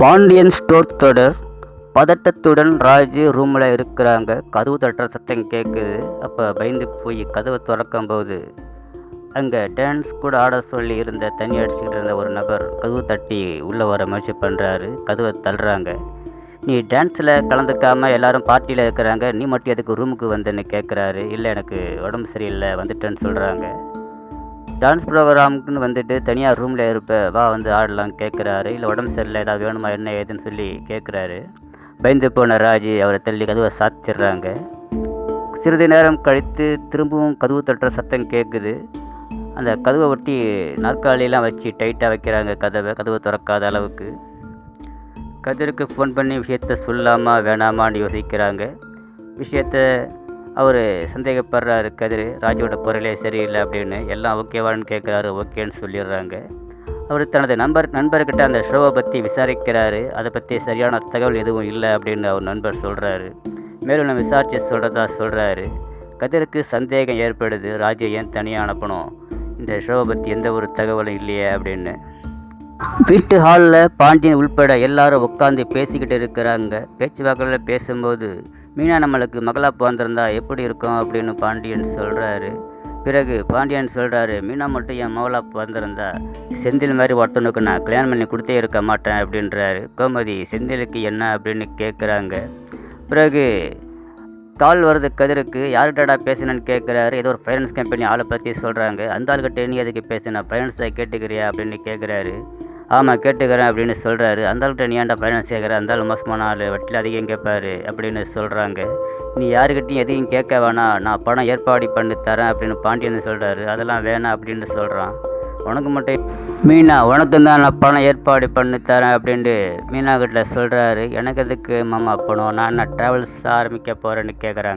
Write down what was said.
Pandian store தொடர். பதட்டத்துடன் ராஜு ரூமில் இருக்கிறாங்க. கதவு தட்டுற சத்தம் கேட்குது அப்போ பயந்து போய் கதவை திறக்கும்போது அங்கே டான்ஸ் கூட ஆட சொல்லி இருந்த தண்ணி அடிச்சுக்கிட்டு இருந்த ஒரு நபர் கதவு தட்டி உள்ளே வர முயற்சி பண்ணுறாரு கதவை தள்ளுறாங்க. நீ டான்ஸில் கலந்துக்காமல் எல்லாரும் பார்ட்டியில் இருக்கிறாங்க. நீ மட்டும் எதுக்கு ரூமுக்கு வந்தேன்னு கேட்குறாரு இல்லை எனக்கு உடம்பு சரியில்லை வந்துட்டேன்னு சொல்கிறாங்க டான்ஸ் ப்ரோக்ராமுக்குன்னு வந்துட்டு தனியாக ரூமில் இருப்ப வா வந்து ஆடலாம் கேட்குறாரு இல்லை உடம்பு சரியில்லை ஏதாவது வேணுமா என்ன ஏதுன்னு சொல்லி கேட்குறாரு பயந்து போன ராஜி அவரை தள்ளி கதவை சாத்திடுறாங்க. சிறிது நேரம் கழித்து திரும்பவும் கதவு தட்டுற சத்தம் கேட்குது அந்த கதவை ஒட்டி நாற்காலியெலாம் வச்சு டைட்டாக வைக்கிறாங்க கதவை. கதவை திறக்காத அளவுக்கு. கதிருக்கு ஃபோன் பண்ணி விஷயத்த சொல்லாமா வேணாமான்னு யோசிக்கிறாங்க. விஷயத்த அவர் சந்தேகப்படுறாரு கதிர் ராஜுவோட குரலே சரியில்லை அப்படின்னு. எல்லாம் ஓகேவான்னு கேட்குறாரு ஓகேன்னு சொல்லிடுறாங்க. அவர் தனது நண்பர் நண்பர்கிட்ட அந்த ஷோவை பற்றி விசாரிக்கிறாரு. அதை பற்றி சரியான தகவல் எதுவும் இல்லை அப்படின்னு அவர் நண்பர் சொல்கிறாரு மேலும் நான் விசாரித்து சொல்கிறதா சொல்கிறாரு கதிருக்கு சந்தேகம் ஏற்படுது. ராஜை ஏன் தனியாக அனுப்பணும்? இந்த ஷோவை பற்றி எந்த ஒரு தகவலும் இல்லையே அப்படின்னு. வீட்டு ஹாலில் பாண்டியன் உள்பட எல்லாரும் உட்காந்து பேசிக்கிட்டு இருக்கிறாங்க. பேச்சுவாக்கில் பேசும்போது மீனா நம்மளுக்கு மகளாக பிறந்திருந்தா எப்படி இருக்கும் அப்படின்னு பாண்டியன் சொல்கிறாரு பிறகு பாண்டியன் சொல்கிறாரு மீனா மட்டும் என் மகளா பிறந்திருந்தா செந்தில் மாதிரி ஒருத்தனுக்கு நான் கல்யாணம் பண்ணி கொடுத்தே இருக்க மாட்டேன் அப்படின்றாரு. கோமதி செந்திலுக்கு என்ன? அப்படின்னு கேட்குறாங்க பிறகு கால் வருது கதிருக்கு யார்கிட்டடா பேசினேன்னு கேட்குறாரு ஏதோ ஒரு ஃபைனான்ஸ் கம்பெனி ஆளை பற்றி சொல்கிறாங்க அந்த ஆள்கிட்ட நீ எதுக்கு பேசின? ஃபைனான்ஸை கேட்டுக்கிறியா? அப்படின்னு கேட்குறாரு ஆமாம் கேட்டுக்கிறேன் அப்படின்னு சொல்கிறாரு அந்தாள்கிட்ட நீ ஏன்டா பயணம் சேர்க்குற? அந்தாள் மோசமான ஆள். வட்டியில் அதிகம் கேட்பாரு அப்படின்னு சொல்கிறாங்க நீ யாருக்கிட்டையும் எதையும் கேட்க வேணாம். நான் பணம் ஏற்பாடு பண்ணி தரேன் அப்படின்னு பாண்டியன் சொல்கிறாரு அதெல்லாம் வேணாம் அப்படின்னு சொல்கிறான் உனக்கு மட்டும் மீனா உனக்கு தான் நான் பணம் ஏற்பாடு பண்ணி தரேன் அப்படின்ட்டு மீனா கிட்ட சொல்கிறாரு எனக்கு எதுக்கு மாமா பணம்? நான் என்ன ட்ராவல்ஸ் ஆரம்பிக்க போகிறேன்னு கேட்குறாங்க